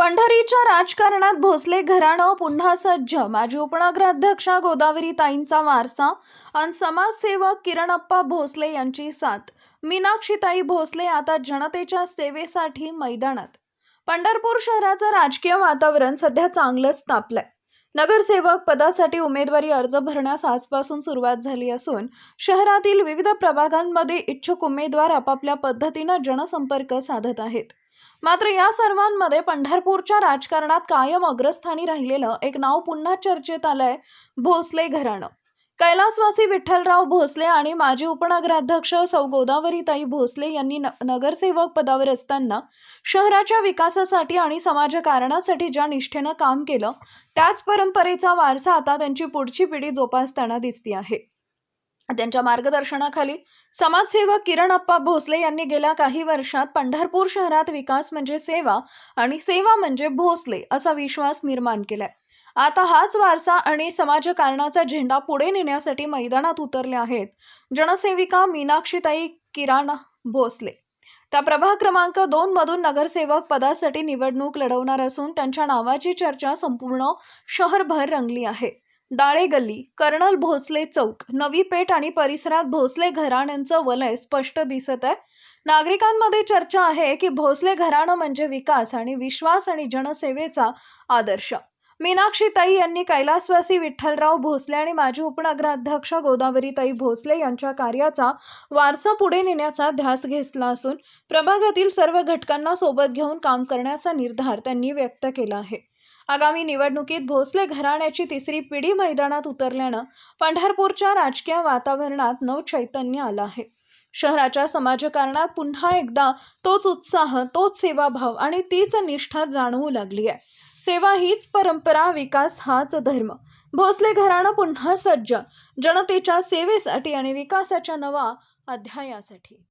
पंढरीच्या राजकारणात भोसले घराणं पुन्हा सज्ज. माजी उपनगराध्यक्षा गोदावरी ताईंचा वारसा आणि समाजसेवक किरणप्पा भोसले यांची साथ. मीनाक्षीताई भोसले आता जनतेच्या सेवेसाठी मैदानात. पंढरपूर शहराचं राजकीय वातावरण सध्या चांगलंच तापलंय. नगरसेवक पदासाठी उमेदवारी अर्ज भरण्यास आजपासून सुरुवात झाली असून शहरातील विविध प्रभागांमध्ये इच्छुक उमेदवार आपापल्या पद्धतीनं जनसंपर्क साधत आहेत. मात्र या सर्वांमध्ये पंढरपूरच्या राजकारणात कायम अग्रस्थानी राहिलेलं एक नाव पुन्हा चर्चेत आलंय भोसले घराणं. कैलासवासी विठ्ठलराव भोसले आणि माजी उपनगराध्यक्ष सौ गोदावरीताई भोसले यांनी न नगरसेवक पदावर असताना शहराच्या विकासासाठी आणि समाजकारणासाठी ज्या निष्ठेनं काम केलं त्याच परंपरेचा वारसा आता त्यांची पुढची पिढी जोपासताना दिसती आहे. त्यांच्या मार्गदर्शनाखाली समाजसेवक किरणप्पा भोसले यांनी गेल्या काही वर्षात पंढरपूर शहरात विकास म्हणजे सेवा आणि सेवा म्हणजे भोसले असा विश्वास निर्माण केलाय. आता हाच वारसा आणि समाजकारणाचा झेंडा पुढे नेण्यासाठी मैदानात उतरले आहेत जनसेविका मीनाक्षीताई किराणा भोसले. त्या प्रभाग क्रमांक दोन मधून नगरसेवक पदासाठी निवडणूक लढवणार असून त्यांच्या नावाची चर्चा संपूर्ण शहरभर रंगली आहे. दाळे गल्ली कर्नल भोसले चौक नवी पेठ आणि परिसरात भोसले घराण्यांचं वलय स्पष्ट दिसत आहे. नागरिकांमध्ये चर्चा आहे की भोसले घराणं म्हणजे विकास आणि विश्वास आणि जनसेवेचा आदर्श. मीनाक्षीताई यांनी कैलासवासी विठ्ठलराव भोसले आणि माजी उपनगराध्यक्ष गोदावरीताई भोसले यांच्या कार्याचा वारसा पुढे नेण्याचा ध्यास घेतला असून प्रभागातील सर्व घटकांना सोबत घेऊन काम करण्याचा निर्धार त्यांनी व्यक्त केला आहे. आगामी निवडणुकीत भोसले घराण्याची तिसरी पिढी मैदानात उतरल्यानं पंढरपूरच्या राजकीय वातावरणात नवचैतन्य आलं आहे. शहराच्या समाजकारणात पुन्हा एकदा तोच उत्साह तोच सेवाभाव आणि तीच निष्ठा जाणवू लागली आहे. सेवा हीच परंपरा विकास हाच धर्म. भोसले घराणं पुन्हा सज्ज. जनतेच्या सेवेसाठी आणि विकासाच्या नवा अध्यायासाठी.